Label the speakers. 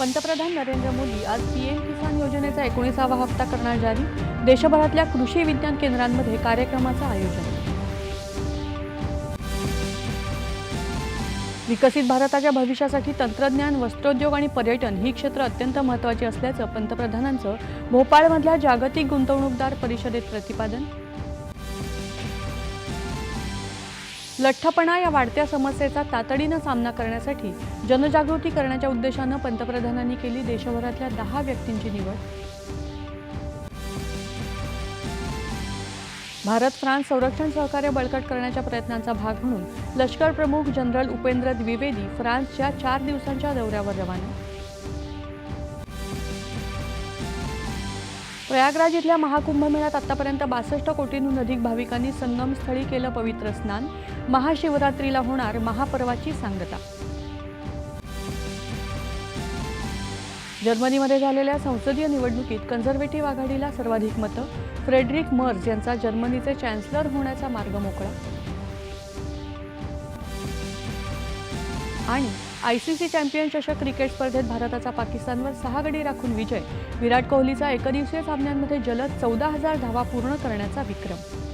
Speaker 1: पंतप्रधान नरेंद्र मोदी आज पीएम किसान योजनेचा एकोणीसावा हप्ता करणार जारी. देशभरातल्या कृषी विज्ञान केंद्रांमध्ये कार्यक्रमाचं आयोजन. विकसित भारताच्या भविष्यासाठी तंत्रज्ञान वस्त्रोद्योग आणि पर्यटन ही क्षेत्र अत्यंत महत्त्वाची असल्याचं पंतप्रधानांचं भोपाळमधल्या जागतिक गुंतवणूकदार परिषदेत प्रतिपादन लठ्ठपणा या वाढत्या समस्येचा तातडीनं सामना करण्यासाठी जनजागृती करण्याच्या उद्देशानं पंतप्रधानांनी केली देशभरातल्या दहा व्यक्तींची निवड. भारत फ्रान्स संरक्षण सहकार्य बळकट करण्याच्या प्रयत्नांचा भाग म्हणून लष्कर प्रमुख जनरल उपेंद्र द्विवेदी फ्रान्सच्या चार दिवसांच्या दौऱ्यावर रवाना प्रयागराज इथल्या महाकुंभमेळ्यात आतापर्यंत बासष्ट कोटींहून अधिक भाविकांनी संगमस्थळी केलं पवित्र स्नान. महाशिवरात्रीला होणार महापर्वाची सांगता. जर्मनीमध्ये झालेल्या संसदीय निवडणुकीत कन्झर्वेटिव्ह आघाडीला सर्वाधिक मतं. फ्रेडरिक मर्ज यांचा जर्मनीचे चॅन्सलर होण्याचा मार्ग मोकळा. आणि आयसीसी चॅम्पियन चषक क्रिकेट स्पर्धेत भारताचा पाकिस्तानवर सहा गडी राखून विजय. विराट कोहलीचा एकदिवसीय सामन्यांमध्ये जलद चौदा हजार धावा पूर्ण करण्याचा विक्रम.